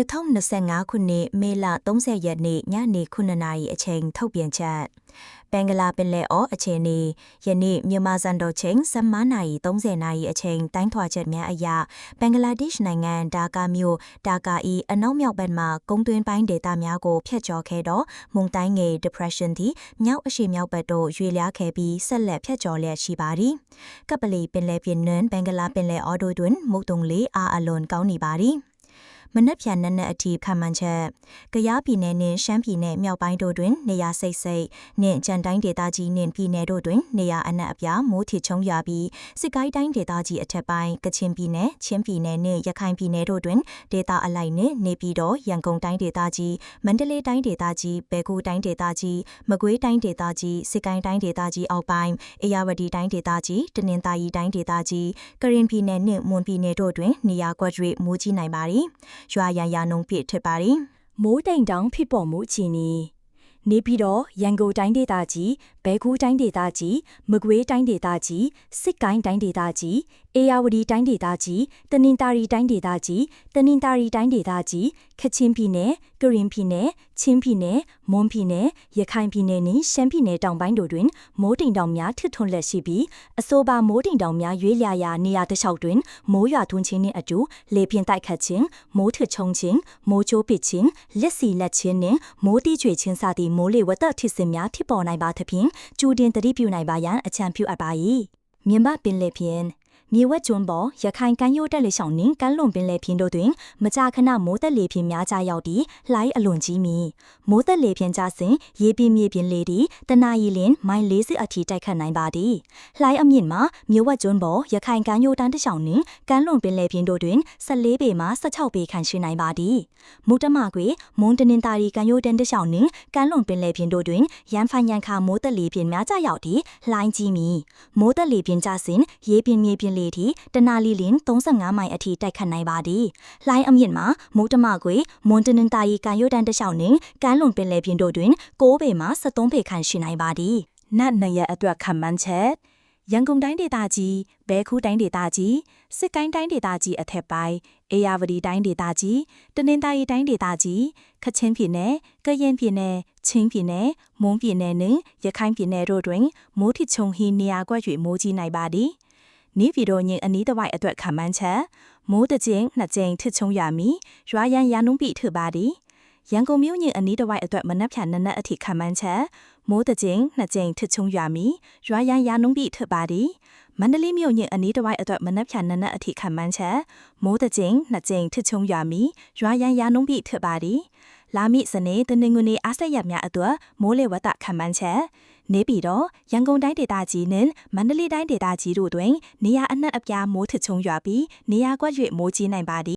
2025ခုနှစ်မေလ30ရက်နေ့ညနေ9:00နာရီအချိန်ထုတ်ပြန်ချက်ဘင်္ဂလားပင်လယ်အော်အခြေအနေယနေ့မြန်မာစံတော်ချိန်7:30နာရီ30နာရီအချိန်တိုင်းထွာချက်များအရဘင်္ဂလားဒေ့ရှ်နိုင်ငံဒါကာမြို့ဒါကာဤအနောက်မြောက်ဘက်မှကုန်းတွင်းပိုင်းဒေသများကိုဖျက်ချော်ခဲ့သောမုန်တိုင်းငယ် depression သည်မြောက်အရှေ့မြောက်ဘက်သို့ရွေ့လျားခဲ့ပြီးဆက်လက်ဖျက်ချော်လျက်ရှိပါသည်ကပလီပင်လယ်ပြင်နှင့်ဘင်္ဂလားပင်လယ်အော်တို့တွင်မုတ်တုံလေးအားအလွန်ကောင်းနေပါသည် မနက်ဖြန်နက်နက်အထိခံမှန်းချက်။ကယားပြည်နယ်နှင့်ရှမ်းပြည်နယ်မြောက်ပိုင်းတို့တွင် နေရာစိတ်စိတ်နှင့်ကြံတိုင်းဒေသကြီးနှင့်ပြည်နယ်တို့တွင်နေရာအနှံ့အပြားမိုးထစ်ချုံရွာပြီးစစ်ကိုင်းတိုင်းဒေသကြီးအထက်ပိုင်းကချင်ပြည်နယ်ချင်းပြည်နယ်နှင့်ရခိုင်ပြည်နယ်တို့တွင်ဒေသအလိုက်နှင့်နေပြည်တော်ရန်ကုန်တိုင်းဒေသကြီးမန္တလေးတိုင်းဒေသကြီးပဲခူးတိုင်းဒေသကြီးမကွေးတိုင်းဒေသကြီးစစ်ကိုင်းတိုင်းဒေသကြီးအောက်ပိုင်းအေရဝတီတိုင်းဒေသကြီးတနင်္သာရီတိုင်းဒေသကြီးကရင်ပြည်နယ်နှင့်မွန်ပြည်နယ်တို့တွင်နေရာကွက်၍မိုးကြီးနိုင်ပါသည်ရွာရန်ရာနှုန်းဖြစ်ထစ်ပါသည်မိုးတိမ်တောင်ဖြစ်ပေါ်မှုအခြေအနေနေပြီးတော့ရန်ကုန်တိုင်းဒေသကြီးဘဲကူးတိုင်းဒေသကြီးမကွေးတိုင်းဒေသကြီးစစ်ကိုင်းတိုင်းဒေသကြီးအေယာဝတီတိုင်းဒေသကြီးတနင်္သာရီတိုင်းဒေသကြီးတနင်္သာရီတိုင်းဒေသကြီးခချင်းပြည်နယ်ကရင်ပြည်နယ်ချင်းပြည်နယ်မွန်ပြည်နယ်ရခိုင်ပြည်နယ်နှင့်ရှမ်းပြည်နယ်တောင်ပိုင်းတို့တွင်မိုးတိမ်တောင်များထစ်ထွန်းလက်ရှိပြီးအဆိုပါမိုးတိမ်တောင်များရွေးလျာရာနေရာတစ်လျှောက်တွင်မိုးရွာသွန်းခြင်းနှင့်အတူလေပြင်းတိုက်ခတ်ခြင်းမိုးထစ်ချုံခြင်းမိုးချိုးပစ်ခြင်းလက်စီလက်ခြင်းနှင့်မိုးတိကျွေခြင်းစသည့်မိုးလေဝသထစ်စင်များဖြစ်ပေါ်နိုင်ပါသဖြင့်ကြိုတင်သတိပြုနိုင်ပါရန်အကြံပြုအပ်ပါ၏မြင်မပင်လေဖြင့် မြေဝက်ကျွန်းပေါ်ရခိုင်ကမ်းရိုးတက်လေဆောင်နှင့်ကမ်းလွန်ပင်လယ်ပြင်တို့တွင် မကြာခဏမိုးသက်လေပြင်းများကြရောက်သည့်လှိုင်းအလွန်ကြီးမီမိုးသက်လေပြင်းကြစဉ်ရေပြင်းမြေပြင်းလေသည်တနအီလင်မိုင်40အထိတိုက်ခတ်နိုင်ပါသည်လှိုင်းအမြင့်မှာမြေဝက်ကျွန်းပေါ်ရခိုင်ကမ်းရိုးတန်းတစ်လျှောက်နှင့်ကမ်းလွန်ပင်လယ်ပြင်တို့တွင်14ပေမှ16ပေခန့်ရှိနိုင်ပါသည်မူတမကွေမွန်တနင်္သာရီကမ်းရိုးတန်းတစ်လျှောက်နှင့်ကမ်းလွန်ပင်လယ်ပြင်တို့တွင်ရန်ဖိုင်ရန်ခါမိုးသက်လေပြင်းများကြရောက်သည့်လှိုင်းကြီးမီမိုးသက်လေပြင်းကြစဉ်ရေပြင်းမြေပြင်းလေထိတနာလီလင်35မိုင်အထိတိုက်ခတ်နိုင်ပါသည်။လှိုင်းအမြင့်မှာမုတ်တမကွေမွန်တနင်တာရီကန်ရွတ်တန်တလျှောက်နှင့်ကမ်းလွန်ပင်လယ်ပြင်တို့တွင်6ပေမှ73ပေခန့်ရှိနိုင်ပါသည်။နတ်နရအတွက်ခံမှန်းချက်ရန်ကုန်တိုင်းဒေသကြီးဘဲခူးတိုင်းဒေသကြီးစစ်ကိုင်းတိုင်းဒေသကြီးအထက်ပိုင်းအေရဝတီတိုင်းဒေသကြီးတနင်္သာရီတိုင်းဒေသကြီးခချင်းပြည်နယ်ကရင်ပြည်နယ်ချင်းပြည်နယ်မွန်ပြည်နယ်နှင့်ရခိုင်ပြည်နယ်တို့တွင်မိုးထစ်ချုံဟီနေရာကွက်၍မိုးကြီးနိုင်ပါသည်။ နေဗီဒိုညင်အနီးတစ်ဝိုက်အတွက်ခံမှန်းချက်မိုးတကျင်းနှစ်ကျင်းထစ်ချုံရမီရွာရန်ရနုံးပြီထပါသည်ရန်ကုန်မြို့ညင်အနီးတစ်ဝိုက်အတွက်မနက်ဖြန်နနက်အထိခံမှန်းချက်မိုးတကျင်းနှစ်ကျင်းထစ်ချုံရမီရွာရန်ရနုံးပြီထပါသည်မန္တလေးမြို့ညင်အနီးတစ်ဝိုက်အတွက်မနက်ဖြန်နနက်အထိခံမှန်းချက်မိုးတကျင်းနှစ်ကျင်းထစ်ချုံရမီရွာရန်ရနုံးပြီထပါသည်လာမည့်စနေတနင်္ဂနွေအားဆက်ရများအတွက်မိုးလေဝသခံမှန်းချက် နေပြည်တော်ရန်ကုန်တိုင်းဒေသကြီးနှင့်မန္တလေးတိုင်းဒေသကြီးတို့တွင် နေရာအနှံ့အပြားမိုးထချုံရွာပြီး နေရာကွက်၍မိုးကြီးနိုင်ပါသည်